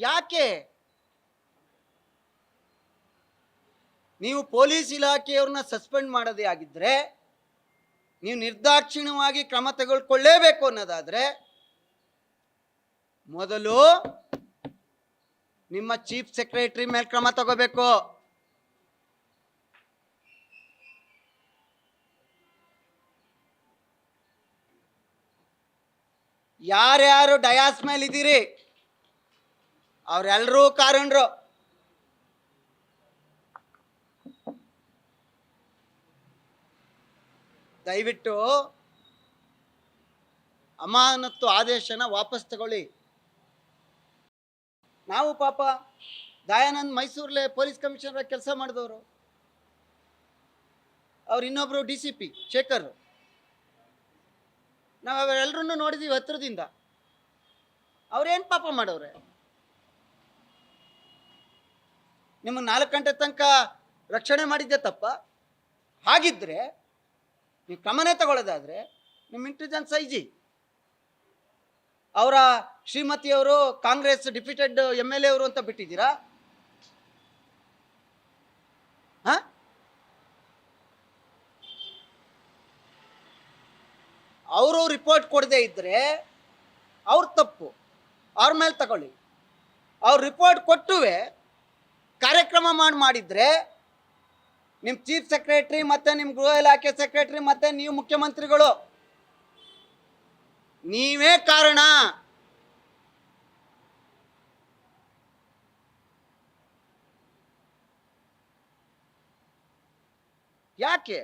ಯಾಕೆ? ನೀವು police ಇಲಾಖೆಯವ್ರನ್ನ suspend ಮಾಡೋದೇ ಆಗಿದ್ರೆ, ನೀವು ನಿರ್ದಾಕ್ಷಿಣ್ಯವಾಗಿ ಕ್ರಮ ತೆಗೆದುಕೊಳ್ಳೇಬೇಕು ಅನ್ನೋದಾದ್ರೆ, ಮೊದಲು ನಿಮ್ಮ ಚೀಫ್ ಸೆಕ್ರೆಟರಿ ಮೇಲೆ ಕ್ರಮ ತಗೋಬೇಕು. ಯಾರ್ಯಾರು ಡಯಾಸ್ ಮೇಲೆ ಇದ್ದೀರಿ ಅವ್ರೆಲ್ಲರೂ ಕಾರಣರು. ದಯವಿಟ್ಟು ಅಮಾನತ್ತು ಆದೇಶನ ವಾಪಸ್ ತಗೊಳ್ಳಿ. ನಾವು ಪಾಪ ದಯಾನಂದ್ ಮೈಸೂರಲ್ಲೇ ಪೊಲೀಸ್ ಕಮಿಷನರ್ ಕೆಲಸ ಮಾಡಿದವರು. ಅವ್ರು ಇನ್ನೊಬ್ರು ಡಿ ಸಿ ಪಿ, ಶೇಖರ್. ನಾವು ಅವರೆಲ್ಲರನ್ನು ನೋಡಿದೀವಿ ಹತ್ರದಿಂದ. ಅವ್ರೇನು ಪಾಪ ಮಾಡವ್ರೆ? ನಿಮಗೆ ನಾಲ್ಕು ಗಂಟೆ ತನಕ ರಕ್ಷಣೆ ಮಾಡಿದ್ದೆ ತಪ್ಪ. ಹಾಗಿದ್ರೆ ನೀವು ಕ್ರಮನೇ ತಗೊಳ್ಳೋದಾದ್ರೆ ನಿಮ್ಮ ಇಂಟೆಲಿಜೆನ್ಸ್ ಐ ಜಿ ಅವರ ಶ್ರೀಮತಿಯವರು, Congress deputed M L A ಅವರು ಅಂತ ಬಿಟ್ಟಿದ್ದೀರಾ? ಹಾ? ಅವರು ರಿಪೋರ್ಟ್ ಕೊಡದೇ ಇದ್ದರೆ ಅವ್ರ ತಪ್ಪು. ಅವ್ರ ಮೇಲೆ ತಗೊಳ್ಳಿ. ಅವ್ರು ರಿಪೋರ್ಟ್ ಕೊಟ್ಟುವೆ ಕಾರ್ಯಕ್ರಮ ಮಾಡಿ ಮಾಡಿದ್ರೆ ನಿಮ್ಮ ಚೀಫ್ ಸೆಕ್ರೆಟರಿ ಮತ್ತೆ ನಿಮ್ಮ ಗೃಹ ಇಲಾಖೆ ಸೆಕ್ರೆಟರಿ ಮತ್ತೆ ನೀವು ಮುಖ್ಯಮಂತ್ರಿಗಳು. ನೀವೇ ಕಾರಣ. ಯಾಕೆ?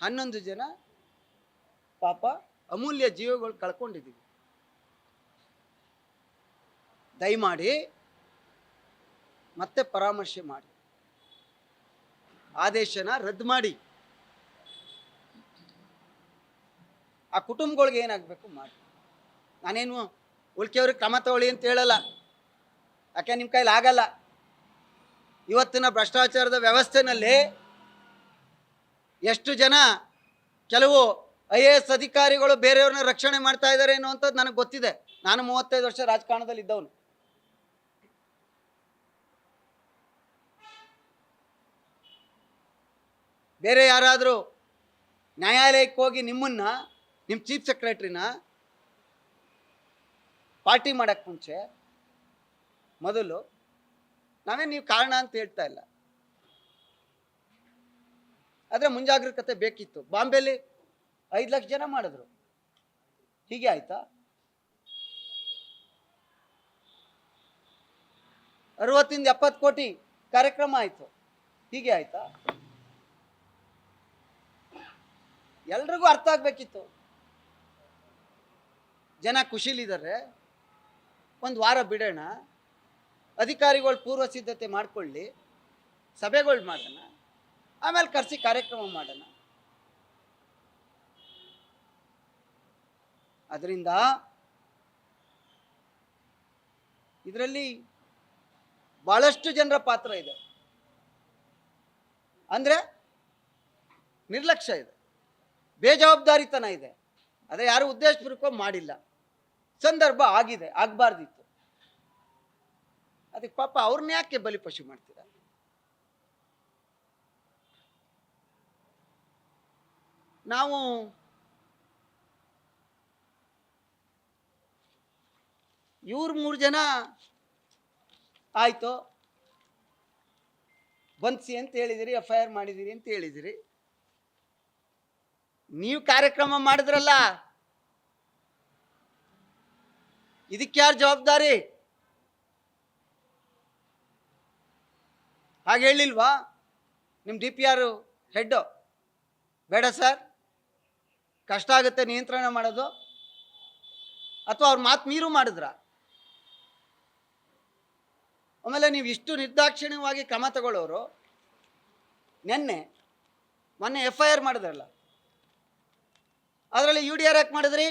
ಹನ್ನೊಂದು ಜನ ಪಾಪ ಅಮೂಲ್ಯ ಜೀವಗಳು ಕಳ್ಕೊಂಡಿದ್ದೀವಿ. ದಯಮಾಡಿ ಮತ್ತೆ ಪರಾಮರ್ಶೆ ಮಾಡಿ. ಆದೇಶನ ರದ್ದು ಮಾಡಿ. ಆ ಕುಟುಂಬಗಳಿಗೆ ಏನಾಗಬೇಕು ಮಾಡಿ. ನಾನೇನು ಉಳ್ಕೆಯವ್ರಿಗೆ ಕ್ರಮ ತಗೊಳ್ಳಿ ಅಂತ ಹೇಳಲ್ಲ. ಯಾಕೆ ನಿಮ್ಮ ಕೈಲಿ ಆಗಲ್ಲ? ಇವತ್ತಿನ ಭ್ರಷ್ಟಾಚಾರದ ವ್ಯವಸ್ಥೆನಲ್ಲಿ ಎಷ್ಟು ಜನ ಕೆಲವು ಐ ಎ ಎಸ್ ಅಧಿಕಾರಿಗಳು ಬೇರೆಯವ್ರನ್ನ ರಕ್ಷಣೆ ಮಾಡ್ತಾ ಇದ್ದಾರೆ ಅನ್ನುವಂಥದ್ದು ನನಗೆ ಗೊತ್ತಿದೆ. ನಾನು ಮೂವತ್ತೈದು ವರ್ಷ ರಾಜಕಾರಣದಲ್ಲಿ ಇದ್ದವನು ಬೇರೆ ಯಾರಾದರೂ ನ್ಯಾಯಾಲಯಕ್ಕೆ ಹೋಗಿ ನಿಮ್ಮನ್ನ ನಿಮ್ಮ ಚೀಫ್ ಸೆಕ್ರೆಟ್ರಿನ ಪಾರ್ಟಿ ಮಾಡೋಕ್ಕೆ ಮುಂಚೆ ಮೊದಲು ನಾವೇ ನೀವು ಕಾರಣ ಅಂತ ಹೇಳ್ತಾ ಇಲ್ಲ. ಆದರೆ ಮುಂಜಾಗ್ರತೆ ಬೇಕಿತ್ತು. ಬಾಂಬೆಲಿ ಐದು ಲಕ್ಷ ಜನ ಮಾಡಿದ್ರು. ಹೀಗೆ ಆಯ್ತಾ? ಅರವತ್ತಿಂದ ಎಪ್ಪತ್ತು ಕೋಟಿ ಕಾರ್ಯಕ್ರಮ ಆಯಿತು. ಹೀಗೆ ಆಯ್ತಾ? ಎಲ್ರಿಗೂ ಅರ್ಥ ಆಗ್ಬೇಕಿತ್ತು. ಜನ ಖುಷಿಲಿದ್ದಾರೆ ಒಂದು ವಾರ ಬಿಡೋಣ, ಅಧಿಕಾರಿಗಳು ಪೂರ್ವ ಸಿದ್ಧತೆ ಮಾಡಿಕೊಳ್ಳಿ, ಸಭೆಗಳು ಮಾಡೋಣ, ಆಮೇಲೆ ಕರೆಸಿ ಕಾರ್ಯಕ್ರಮ ಮಾಡೋಣ. ಅದರಿಂದ ಇದರಲ್ಲಿ ಬಹಳಷ್ಟು ಜನರ ಪಾತ್ರ ಇದೆ. ಅಂದ್ರೆ ನಿರ್ಲಕ್ಷ್ಯ ಇದೆ. ಬೇಜವಾಬ್ದಾರಿತನ ಇದೆ. ಆದರೆ ಯಾರು ಉದ್ದೇಶಪೂರ್ವಕವಾಗಿ ಮಾಡಿಲ್ಲ. ಸಂದರ್ಭ ಆಗಿದೆ, ಆಗಬಾರ್ದಿತ್ತು. ಅದಕ್ಕೆ ಪಾಪ ಅವ್ರನ್ನ ಯಾಕೆ ಬಲಿಪಶು ಮಾಡ್ತೀರಾ? ನಾವು ಇವ್ರು ಮೂರು ಜನ ಆಯಿತು. ಬನ್ಸಿ ಅಂತ ಹೇಳಿದಿರಿ, ಎಫ್ ಐ ಆರ್ ಮಾಡಿದಿರಿ ಅಂತ ಹೇಳಿದಿರಿ. ನೀವು ಕಾರ್ಯಕ್ರಮ ಮಾಡಿದ್ರಲ್ಲ? ಇದಕ್ಕೆ ಯಾರು ಜವಾಬ್ದಾರಿ? ಹಾಗೆ ಹೇಳಿಲ್ವಾ? ನಿಮ್ಮ ಡಿ ಪಿ ಆರ್ ಹೆಡ್ಡು? ಬೇಡ ಸರ್. ಕಷ್ಟ ಆಗುತ್ತೆ ನಿಯಂತ್ರಣ ಮಾಡೋದು. ಅಥವಾ ಅವ್ರ ಮಾತು ಮೀರು ಮಾಡಿದ್ರ? ಆಮೇಲೆ ನೀವು ಇಷ್ಟು ನಿರ್ದಾಕ್ಷಿಣ್ಯವಾಗಿ ಕ್ರಮ ತಗೊಳ್ಳೋರು, ನಿನ್ನೆ, ಮೊನ್ನೆ ಎಫ್ ಐ ಆರ್ ಮಾಡಿದ್ರಲ್ಲ? ಅದರಲ್ಲಿ ಯು ಡಿ ಆರ್ ಯಾಕೆ ಮಾಡಿದ್ರಿ?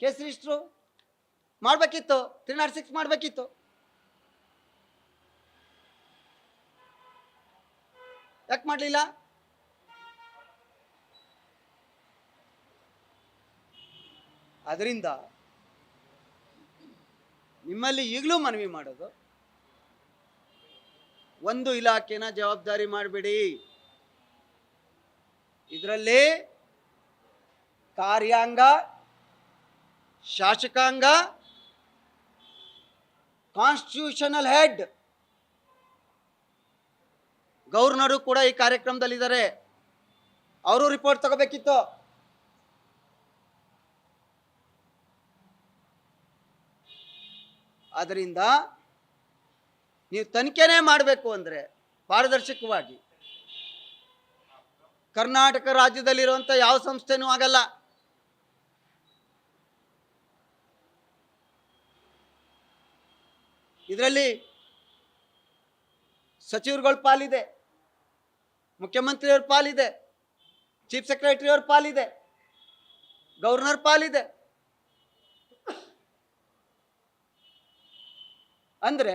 ಕೇಸ್ ರಿಜಿಸ್ಟ್ರು ಮಾಡಬೇಕಿತ್ತು ತ್ರೀ ನಾಟ್ ಸಿಕ್ಸ್ ಮಾಡಬೇಕಿತ್ತು. ಯಾಕೆ ಮಾಡಲಿಲ್ಲ? ಅದರಿಂದ ನಿಮ್ಮಲ್ಲಿ ಈಗಲೂ ಮನವಿ ಮಾಡೋದು, ಒಂದು ಇಲಾಖೆನ ಜವಾಬ್ದಾರಿ ಮಾಡಬೇಡಿ. ಇದರಲ್ಲಿ ಕಾರ್ಯಾಂಗ, ಶಾಸಕಾಂಗ ಕಾನ್ಸ್ಟಿಟ್ಯೂಷನಲ್ ಹೆಡ್ ಗವರ್ನರು ಕೂಡ ಈ ಕಾರ್ಯಕ್ರಮದಲ್ಲಿದ್ದಾರೆ. ಅವರು ರಿಪೋರ್ಟ್ ತಗೋಬೇಕಿತ್ತು. ಆದ್ದರಿಂದ ನೀವು ತನಿಖೆನೇ ಮಾಡಬೇಕು ಅಂದರೆ ಪಾರದರ್ಶಕವಾಗಿ ಕರ್ನಾಟಕ ರಾಜ್ಯದಲ್ಲಿರುವಂಥ ಯಾವ ಸಂಸ್ಥೆನೂ ಆಗಲ್ಲ. ಇದರಲ್ಲಿ ಸಚಿವರುಗಳ ಪಾಲಿದೆ, ಮುಖ್ಯಮಂತ್ರಿಯವ್ರ ಪಾಲಿದೆ, ಚೀಫ್ ಸೆಕ್ರೆಟರಿ ಅವ್ರ ಪಾಲಿದೆ, ಗವರ್ನರ್ ಪಾಲಿದೆ. ಅಂದರೆ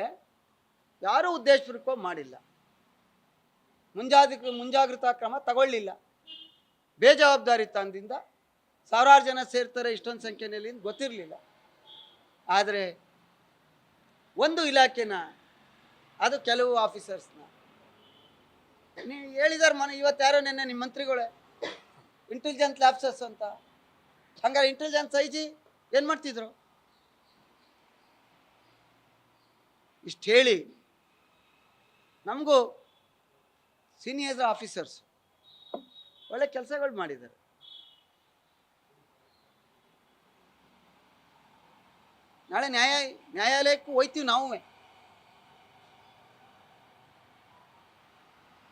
ಯಾರೂ ಉದ್ದೇಶಪೂರ್ವಕವಾಗಿ ಮಾಡಿಲ್ಲ. ಮುಂಜಾಗ್ರ ಮುಂಜಾಗ್ರತಾ ಕ್ರಮ ತಗೊಳ್ಳಿಲ್ಲ. ಬೇಜವಾಬ್ದಾರಿತನದಿಂದ ಸಾವಿರಾರು ಜನ ಸೇರ್ತಾರೆ ಇಷ್ಟೊಂದು ಸಂಖ್ಯೆಯಲ್ಲಿ ಗೊತ್ತಿರಲಿಲ್ಲ. ಆದರೆ ಒಂದು ಇಲಾಖೆನ, ಅದು ಕೆಲವು ಆಫೀಸರ್ಸ್ನ. ನೀವು ಹೇಳಿದಾರೆ ಮನೆ, ಇವತ್ತು ಯಾರೋ ನಿನ್ನೆ ನಿಮ್ಮ ಮಂತ್ರಿಗಳೇ ಇಂಟೆಲಿಜೆನ್ಸ್ ಲ್ಯಾಬ್ಸಸ್ ಅಂತ. ಹಂಗಾರೆ ಇಂಟೆಲಿಜೆನ್ಸ್ ಐ ಜಿ ಏನು ಮಾಡ್ತಿದ್ರು? ಇಷ್ಟು ಹೇಳಿ, ನಮಗೂ ಸೀನಿಯರ್ ಆಫೀಸರ್ಸ್ ಒಳ್ಳೆ ಕೆಲಸಗಳು ಮಾಡಿದ್ದಾರೆ. ನಾಳೆ ನ್ಯಾಯ ನ್ಯಾಯಾಲಯಕ್ಕೂ ಹೋಯ್ತೀವಿ ನಾವೇ